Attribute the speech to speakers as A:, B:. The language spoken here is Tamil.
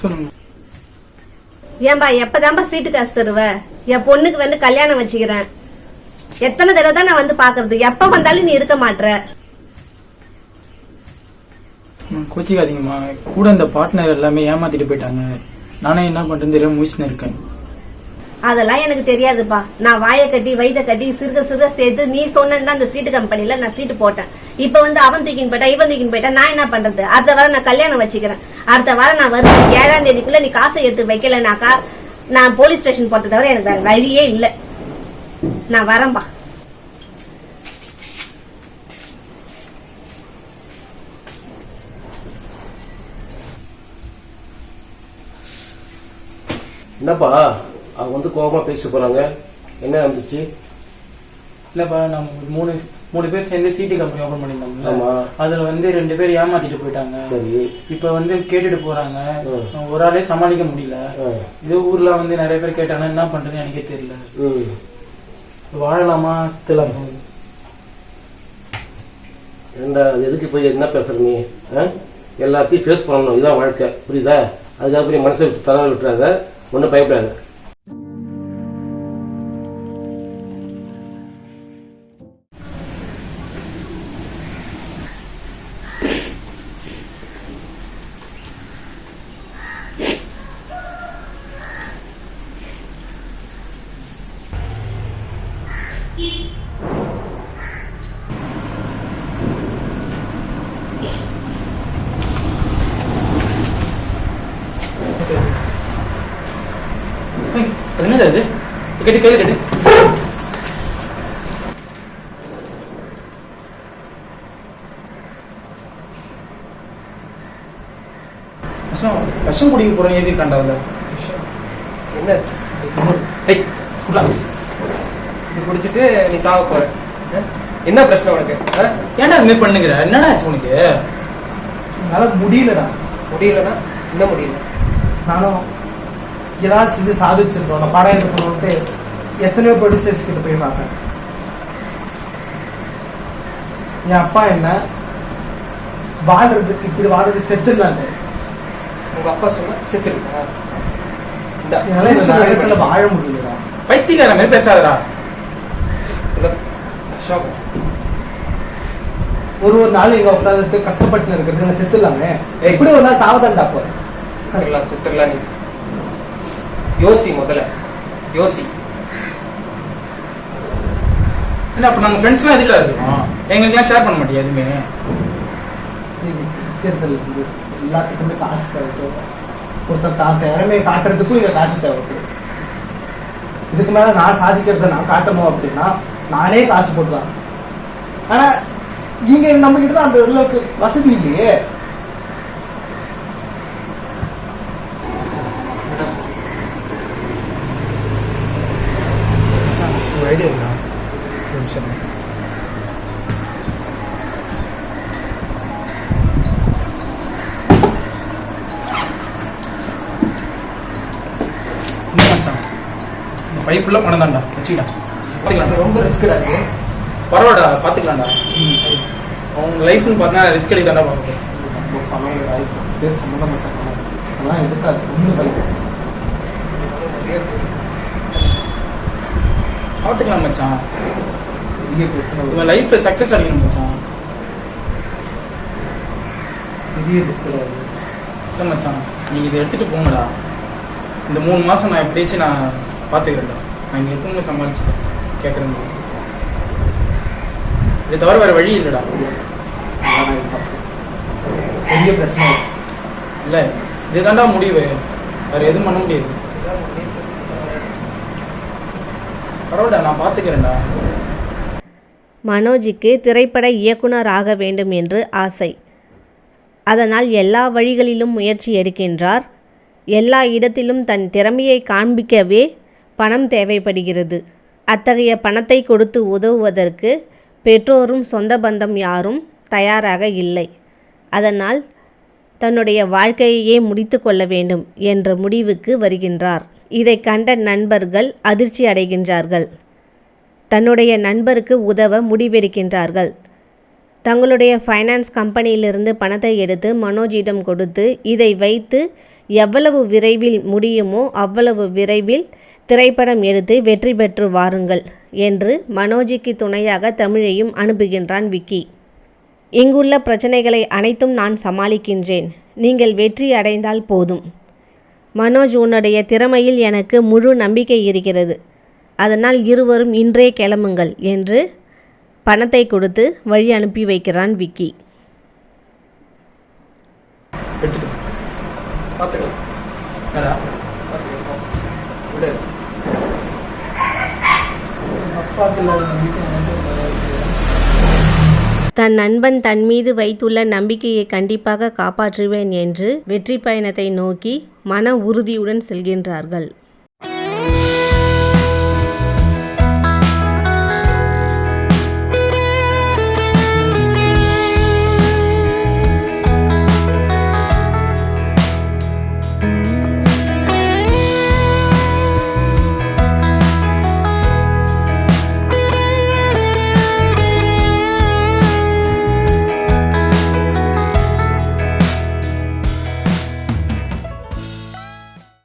A: சொல்லுங்க.
B: ஏன்பா எப்பதான்பா சீட்டு காசு தருவ? என் பொண்ணுக்கு வந்து கல்யாணம் வச்சுக்கிறேன். எத்தனை தடவை தான் நான் வந்து பாக்குறது? எப்ப வந்தாலும் நீ இருக்க மாட்ற.
A: கோச்சிக்காதீங்கம்மா. கூட இந்த பார்ட்னர் எல்லாமே ஏமாத்திட்டு போயிட்டாங்க. நானே என்ன பண்றேன்னு தெரியாம இருக்கேன்.
B: அதெல்லாம் எனக்கு தெரியாதுப்பா. நான் வாயை கட்டி வயிற்ற கட்டி சிறுக சிறுக சேர்த்து நீ சொன்னது அந்த சீட்டு கம்பெனில நான் சீட்டு போட்டேன். இப்ப வந்து அவன் தூக்கின்னு போயிட்டா இவன் தூக்கின்னு போயிட்டா நான் என்ன பண்றது? அடுத்த வாரம் நான் கல்யாணம் வச்சுக்கிறேன். அடுத்த வாரம் நான் வருவேன். ஏழாம் தேதிக்குள்ள நீ காசை எடுத்து வைக்கலனாக்கா நான் போலீஸ் ஸ்டேஷன் போட்ட தவிர எனக்கு வேற வழியே இல்ல. நான் வரேன்பா.
C: என்னப்பா? அவங்க வந்து கோபமா பேச போறாங்க. என்ன நடந்துச்சு?
A: இல்லப்பா நம்ம மூணு மூணு பேர் சேர்ந்து சிடி கம்பெனி ஓபன் பண்ணியிருந்தோம்ல. அதுல வந்து ரெண்டு பேர் ஏமாத்திட்டு போயிட்டாங்க.
C: சரி.
A: இப்ப வந்து கேட்டுட்டு போறாங்க. ஒரு ஆளே சமாளிக்க முடியல. இதே ஊர்ல வந்து நிறைய பேர் கேட்டாங்க என்ன பண்றதுன்னு எனக்கே தெரியல. வாழலாமா? சுத்தலாமா
C: ஏண்டா அது எதுக்கு போய் என்ன பேசுற நீ? எல்லாத்தையும் ஃபேஸ் பண்ணணும். இதான் வாழ்க்கை. புரியுதா? அதுக்காக போய் மனசை விட்டு தலை விட்டுறாத. ஒன்றும் பயப்படாத.
A: என்னது அது? கேட்டு கேட்டு கேட்டு. விஷம் விஷம் குடிக்க போறேன் எதுக்கு கண்டாவில்
D: என்ன? டேய் குடா இது குடிச்சிட்டு நீ சாக போற? என்ன பிரச்சனை உனக்கு?
A: ஏன்டா இது மாதிரி பண்ணுகிற? என்னடா ஆச்சு உனக்கு?
E: என்னால் முடியலடா.
D: முடியலன்னா என்ன முடியல.
E: நானும் ஏதாவது செஞ்சு சாதிச்சிருக்கோம். நான் படம் எடுக்கணும்ட்டு எத்தனையோ ப்ரொடியூசர்ஸ் கிட்ட போய் பார்த்தேன். என் அப்பா என்ன? வாழ்றதுக்கு இப்படி வாழ்றதுக்கு செத்துடலான்ட்டு
D: உங்க அப்பா சொன்னா செத்துருக்கா
E: என்னால இந்த வாழ முடியலடா.
A: பைத்தியக்கார மாதிரி பேசாதடா.
D: அசோக்
E: ஒரு ஒரு நாள் இங்க உட்காந்துட்டு கஷ்டப்பட்டு இருக்கிறது நான் செத்துடலாமே.
D: ஏய்.
E: எப்படி ஒரு நாள் சாவதான்டா அப்போ
D: செத்துடலாம் செத்துடலாம் நீ. யோசி முதல்ல. யோசி.
A: என்ன அப்ப நாங்க ஃப்ரெண்ட்ஸ்லாம் எதுக்குடா இருக்கோம் எங்களுக்குலாம் ஷேர் பண்ண மாட்டியா எதுவுமே?
E: இருந்து எல்லாத்துக்குமே காசு தேவைப்படும். ஒருத்தர் தான் திறமையை காட்டுறதுக்கும் இங்க காசு தேவைப்படும். இதுக்கு மேல நான் சாதிக்கிறத நான் காட்டணும் அப்படின்னா நானே காசு போட்டுதான். ஆனா இங்க நம்ம கிட்ட தான் அந்த அளவுக்கு வசதி இல்லையே.
A: ஒரு ஐடியா இருக்கா? நிமிஷம். இந்த பை ஃபுல்லாக பணம் தான்டா வச்சுக்கிட்டா பார்த்துக்கலாம்
E: ரொம்ப ரிஸ்க்டா இருக்கு.
A: பரவாயில்ல பார்த்துக்கலாம்டா அவங்க லைஃப்னு பார்த்தா ரிஸ்க் எடுக்காண்டா பார்க்க
E: பேர் சம்மந்தப்பட்ட அதெல்லாம் எடுக்காது ஒன்று பைக்கு
A: பார்த்துக்கலாம் மச்சான்.
E: பெரிய பிரச்சனை.
A: இவன் லைஃப்ல சக்ஸஸ் அடிக்கணும் மச்சான்.
E: பெரிய
A: இல்லை மச்சான். நீங்கள் இதை எடுத்துகிட்டு போங்கடா. இந்த மூணு மாதம் நான் எப்படியாச்சும் நான் பார்த்துக்கிறேன்டா நான் இங்கே இருக்கவங்க சமாளிச்சு கேட்குறேங்க இதை தவிர வேறு வழி இல்லைடா.
E: பெரிய பிரச்சனை. வரும்.
A: இல்லை இதுதான்டா முடிவு. வேறு எதுவும் பண்ண முடியாது. பரவாயில்ல நான் பார்த்துக்கிறேன்டா
B: மனோஜிக்கு திரைப்பட இயக்குனர் ஆக வேண்டும் என்று ஆசை. அதனால் எல்லா வழிகளிலும் முயற்சி எடுக்கின்றார். எல்லா இடத்திலும் தன் திறமையை காண்பிக்கவே பணம் தேவைப்படுகிறது. அத்தகைய பணத்தை கொடுத்து உதவுவதற்கு பெற்றோரும் சொந்த பந்தம் யாரும் தயாராக இல்லை. அதனால் தன்னுடைய வாழ்க்கையையே முடித்து கொள்ள வேண்டும் என்ற முடிவுக்கு வருகின்றார். இதை கண்ட நண்பர்கள் அதிர்ச்சி அடைகின்றார்கள். தன்னுடைய நண்பருக்கு உதவ முடிவெடுக்கின்றார்கள். தங்களுடைய ஃபைனான்ஸ் கம்பெனியிலிருந்து பணத்தை எடுத்து மனோஜிடம் கொடுத்து இதை வைத்து எவ்வளவு விரைவில் முடியுமோ அவ்வளவு விரைவில் திரைப்படம் எடுத்து வெற்றி பெற்று வாருங்கள் என்று மனோஜிக்கு துணையாக தமிழையும் அனுப்புகின்றான் விக்கி. இங்குள்ள பிரச்சனைகளை அனைத்தும் நான் சமாளிக்கின்றேன். நீங்கள் வெற்றி அடைந்தால் போதும். மனோஜ் உன்னுடைய திறமையில் எனக்கு முழு நம்பிக்கை இருக்கிறது. அதனால் இருவரும் இன்றே கிளம்புங்கள் என்று பணத்தை கொடுத்து வழி அனுப்பி வைக்கிறான் விக்கி. தன் நண்பன் தன் மீது வைத்துள்ள நம்பிக்கையை கண்டிப்பாக காப்பாற்றுவேன் என்று வெற்றி பயணத்தை நோக்கி மன உறுதியுடன் செல்கின்றார்கள்.